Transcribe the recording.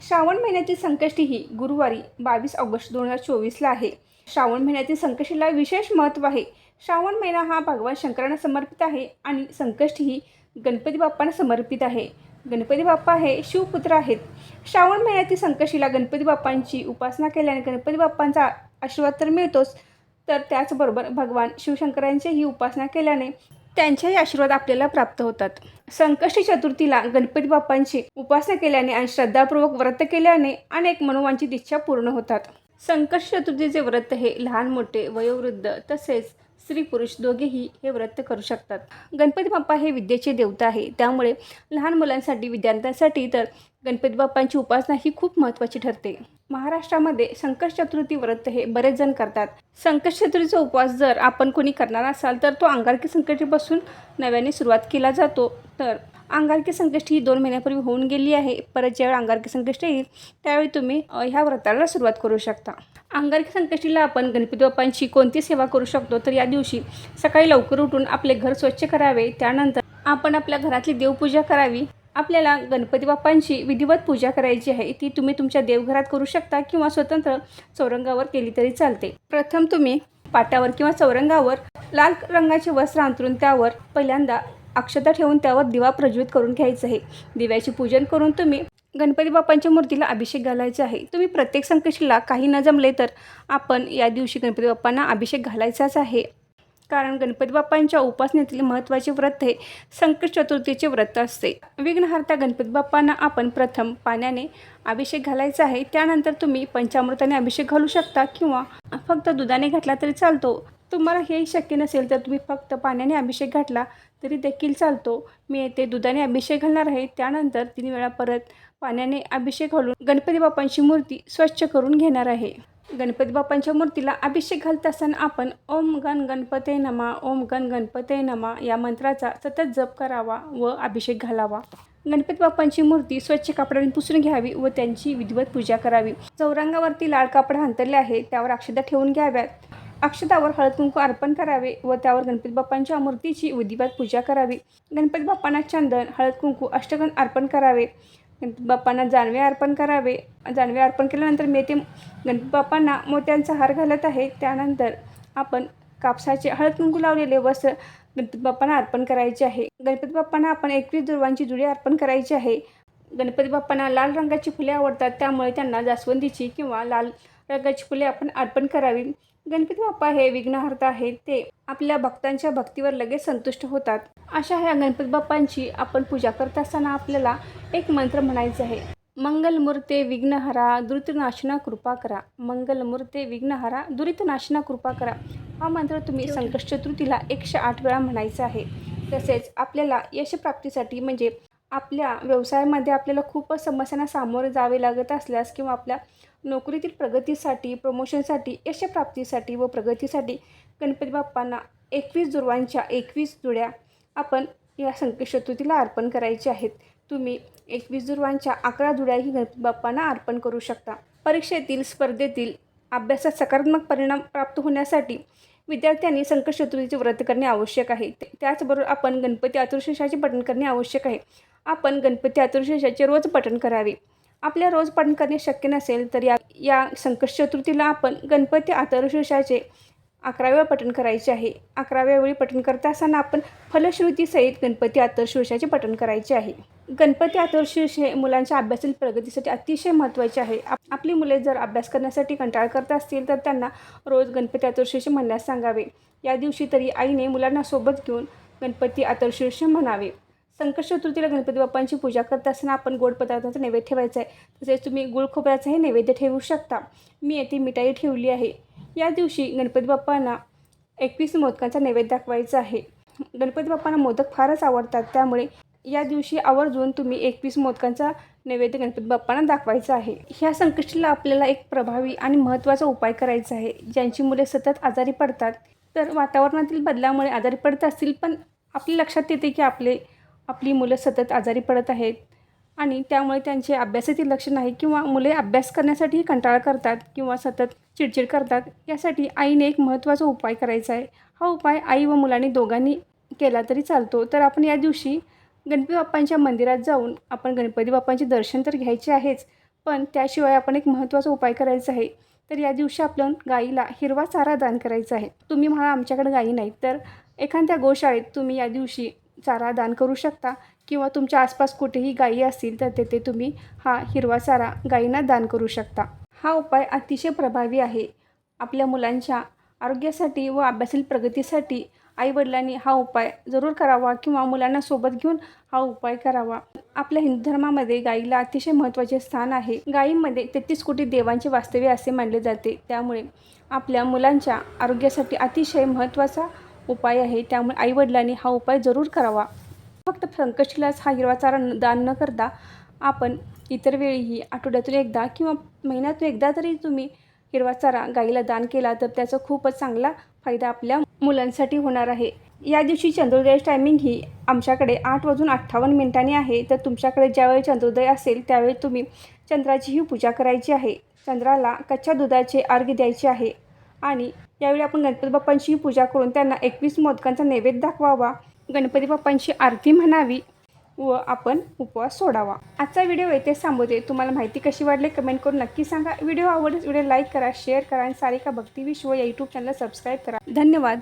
श्रावण महिन्यातील संकष्टी ही गुरुवारी बावीस ऑगस्ट दोन हजार चोवीसला आहे. श्रावण महिन्यातील संकष्टीला विशेष महत्त्व आहे. श्रावण महिना हा भगवान शंकरांना समर्पित आहे आणि संकष्टी ही गणपती बाप्पांना समर्पित आहे. गणपती बाप्पा हे शिवपुत्र आहेत. श्रावण महिन्यातील संकष्टीला गणपती बाप्पांची उपासना केल्याने गणपती बाप्पांचा आशीर्वाद तर मिळतोच तर त्याचबरोबर भगवान शिवशंकरांचीही उपासना केल्याने त्यांचेही आशीर्वाद आपल्याला प्राप्त होतात. संकष्टी चतुर्थीला गणपती बाप्पांची उपासना केल्याने आणि श्रद्धापूर्वक व्रत केल्याने अनेक मनोवांची इच्छा पूर्ण होतात. संकष्ट चतुर्थीचे व्रत हे लहान मोठे वयोवृद्ध तसेच स्त्री पुरुष दोघेही हे व्रत करू शकतात. गणपती बाप्पा हे विद्येचे देवता आहे. त्यामुळे लहान मुलांसाठी विद्यार्थ्यांसाठी तर गणपती बाप्पांची उपासना ही खूप महत्त्वाची ठरते. महाराष्ट्रामध्ये संकट चतुर्थी व्रत हे बरेच जण करतात. संकट चतुर्थीचा उपवास जर आपण कोणी करणार असाल तर तो अंगारकी संकष्टीपासून नव्याने सुरुवात केला जातो. तर अंगारकी संकष्टी ही दोन महिन्यापूर्वी होऊन गेली आहे. परत ज्यावेळी अंगारकी संकष्ट येईल त्यावेळी तुम्ही ह्या व्रताला सुरुवात करू शकता. अंगारकी संकष्टीला आपण गणपती बाप्पांची कोणती सेवा करू शकतो तर या दिवशी सकाळी लवकर उठून आपले घर स्वच्छ करावे. त्यानंतर आपण आपल्या घरातली देवपूजा करावी. आपल्याला गणपती बाप्पांची विधिवत पूजा करायची आहे ती तुम्ही तुमच्या देवघरात करू शकता किंवा स्वतंत्र चौरंगावर केली तरी चालते. प्रथम तुम्ही पाटावर किंवा चौरंगावर लाल रंगाचे वस्त्र अंतरून त्यावर पहिल्यांदा अक्षता ठेवून त्यावर दिवा प्रज्वलित करून घ्यायचं आहे. दिव्याचे पूजन करून तुम्ही गणपती बाप्पांच्या मूर्तीला अभिषेक घालायचा आहे. तुम्ही प्रत्येक संकष्टीला काही न जमले तर आपण या दिवशी गणपती बाप्पांना अभिषेक घालायचाच आहे. कारण गणपती बाप्पांच्या उपासनेतील महत्त्वाचे व्रत हे संकट चतुर्थीचे व्रत असते. विघ्नहर्ता गणपती बाप्पांना आपण प्रथम पाण्याने अभिषेक घालायचा आहे. त्यानंतर तुम्ही पंचामृताने अभिषेक घालू शकता किंवा फक्त दुधाने घातला तरी चालतो. तुम्हाला हेही शक्य नसेल तर तुम्ही फक्त पाण्याने अभिषेक घातला तरी देखील चालतो. मी येथे दुधाने अभिषेक घालणार आहे. त्यानंतर तीन वेळा परत पाण्याने अभिषेक घालून गणपती बाप्पांची मूर्ती स्वच्छ करून घेणार आहे. गणपती बाप्पांच्या मूर्तीला अभिषेक घालत असताना आपण ओम गण गणपते नमा ओम गण गणपते नमा या मंत्राचा सतत जप करावा व अभिषेक घालावा. गणपती बाप्पांची मूर्ती स्वच्छ कापडाने पुसून घ्यावी व त्यांची विधिवत पूजा करावी. चौरंगावरती लाल कापड अंतरले आहे त्यावर अक्षता ठेवून घ्याव्यात. अक्षतावर हळद कुंकू अर्पण करावे व त्यावर गणपती बाप्पांच्या मूर्तीची विधिवत पूजा करावी. गणपती बाप्पांना चंदन हळद कुंकू अष्टगण अर्पण करावे. गणपती बाप्पांना जानवे अर्पण करावे. जानवे अर्पण केल्यानंतर मी ते गणपती बाप्पांना मोत्यांचा हार घालत आहे. त्यानंतर आपण कापसाचे हळद कुंकू लावलेले वस्त्र गणपती बाप्पांना अर्पण करायचे आहे. गणपती बाप्पांना आपण एकवीस दुर्वांची जुडी अर्पण करायची आहे. गणपती बाप्पांना लाल रंगाची फुले आवडतात. त्यामुळे त्यांना जास्वंदीची किंवा लाल रंगाची फुले आपण अर्पण करावी. गणपती बाप्पा हे विघ्नहर्ता आहेत. ते आपल्या भक्तांच्या भक्तीवर लगेच संतुष्ट होतात. अशा ह्या गणपती बाप्पांची आपण पूजा करत असताना आपल्याला एक मंत्र म्हणायचा आहे. मंगलमूर्ते विघ्नहरा दुरितनाशना कृपा करा. मंगलमूर्ते विघ्नहरा दुरितनाशना कृपा करा. हा मंत्र तुम्ही संकष्ट चतुर्थीला एकशे आठ वेळा म्हणायचा आहे. तसेच आपल्याला यशप्राप्तीसाठी म्हणजे आपल्या व्यवसायामध्ये आपल्याला खूपच समस्यांना सामोरे जावे लागत असल्यास किंवा आपल्या नोकरीतील प्रगतीसाठी प्रमोशनसाठी यशप्राप्तीसाठी व प्रगतीसाठी गणपती बाप्पांना एकवीस दुर्वांच्या एकवीस जुड्या आपण या संकट चतुर्थीला अर्पण करायचे आहेत. तुम्ही एकवीस दुर्वांच्या अकरा धुड्याही गणपती बाप्पांना अर्पण करू शकता. परीक्षेतील स्पर्धेतील अभ्यासात सकारात्मक परिणाम प्राप्त होण्यासाठी विद्यार्थ्यांनी संकट चतुर्थीचे व्रत करणे आवश्यक आहे. ते- त्याचबरोबर आपण गणपती आतुर्शेषाचे पठण करणे आवश्यक आहे. आपण गणपती आतुर्शेषाचे रोज पठण करावे. आपल्या रोज पठण करणे शक्य नसेल तर या या संकट चतुर्थीला आपण गणपती आतुर्शेषाचे अकराव्या वेळा पठण करायचे आहे. अकराव्या वेळी पठण करता असताना आपण फलश्रुतीसहित गणपती आतर्शीर्षाचे पठण करायचे आहे. गणपती आतर्शीर्ष हे मुलांच्या अभ्यासातील प्रगतीसाठी अतिशय महत्त्वाचे आहे. आप आपली मुले जर अभ्यास करण्यासाठी कंटाळ करत असतील तर त्यांना रोज गणपती आतर्शीर्ष म्हणण्यास सांगावे. या दिवशी तरी आईने मुलांना सोबत घेऊन गणपती आतरशिवश म्हणावे. संकट चतुर्थीला गणपती बाप्पांची पूजा करत असताना आपण गोड पदार्थांचा नैवेद्य ठेवायचा आहे. तसेच तुम्ही गुळ खोबऱ्याचाही नैवेद्य ठेवू शकता. मी येथे मिठाई ठेवली आहे. या दिवशी गणपती बाप्पांना एकवीस मोदकांचा नैवेद्य दाखवायचा आहे. गणपती बाप्पांना मोदक फारच आवडतात. त्यामुळे या दिवशी आवर्जून तुम्ही एकवीस मोदकांचा नैवेद्य गणपती बाप्पांना दाखवायचा आहे. ह्या संकष्टीला आपल्याला एक प्रभावी आणि महत्त्वाचा उपाय करायचा आहे. ज्यांची मुले सतत आजारी पडतात. तर वातावरणातील बदलामुळे आजारी पडत असतील पण आपल्या लक्षात येते की आपले आपली मुलं सतत आजारी पडत आहेत आणि त्यामुळे त्यांचे अभ्यासातील लक्ष नाही किंवा मुले अभ्यास करण्यासाठी कंटाळा करतात किंवा सतत चिडचिड करतात यासाठी आईने एक महत्त्वाचा उपाय करायचा आहे. हा उपाय आई व मुलांनी दोघांनी केला तरी चालतो. तर आपण या दिवशी गणपती बाप्पांच्या मंदिरात जाऊन आपण गणपती बाप्पांचे दर्शन तर घ्यायचे आहेच पण त्याशिवाय आपण एक महत्त्वाचा उपाय करायचा आहे. तर या दिवशी आपण गाईला हिरवा चारा दान करायचा आहे. तुम्ही म्हणा आमच्याकडे गाई नाहीत तर एखाद्या गोशाळेत तुम्ही या दिवशी चारा दान करू शकता किंवा तुमच्या आसपास कुठेही गायी असतील तर तेथे तुम्ही हा हिरवा चारा गायींना दान करू शकता. हा उपाय अतिशय प्रभावी आहे. आपल्या मुलांच्या आरोग्यासाठी व अभ्यासातील प्रगतीसाठी आईवडिलांनी हा उपाय जरूर करावा किंवा मुलांना सोबत घेऊन हा उपाय करावा. आपल्या हिंदू धर्मामध्ये गाईला अतिशय महत्त्वाचे स्थान आहे. गायीमध्ये तेहतीस कोटी देवांचे वास्तव्य असे मानले जाते. त्यामुळे आपल्या मुलांच्या आरोग्यासाठी अतिशय महत्त्वाचा उपाय आहे. त्यामुळे आईवडिलांनी हा उपाय जरूर करावा. फक्त संकष्टीलाच हा हिरवा चारा न- दान न करता आपण इतर वेळीही आठवड्यातून एकदा किंवा महिन्यातून एकदा तरी तुम्ही हिरवा चारा गाईला दान केला तर त्याचा खूपच चांगला फायदा आपल्या मुलांसाठी होणार आहे. या दिवशी चंद्रोदयाची टायमिंग ही आमच्याकडे आठ वाजून अठ्ठावन्न मिनिटांनी आहे. तर तुमच्याकडे ज्यावेळी चंद्रोदय असेल त्यावेळी तुम्ही चंद्राचीही पूजा करायची आहे. चंद्राला कच्च्या दुधाचे अर्घ्य द्यायचे आहे. आणि यावेळी आपण गणपती बाप्पांची पूजा करून त्यांना एकवीस मोदकांचा नैवेद्य दाखवावा. गणपती बाप्पांची आरती म्हणावी व आपण उपवास सोडावा. आजचा व्हिडिओ येथे सांगते तुम्हाला माहिती कशी वाटली कमेंट करून नक्की सांगा. व्हिडिओ आवडल्यास व्हिडिओ लाईक करा शेअर करा आणि सारिका भक्ती विश्व या यूट्यूब चॅनल सबस्क्राईब करा. धन्यवाद.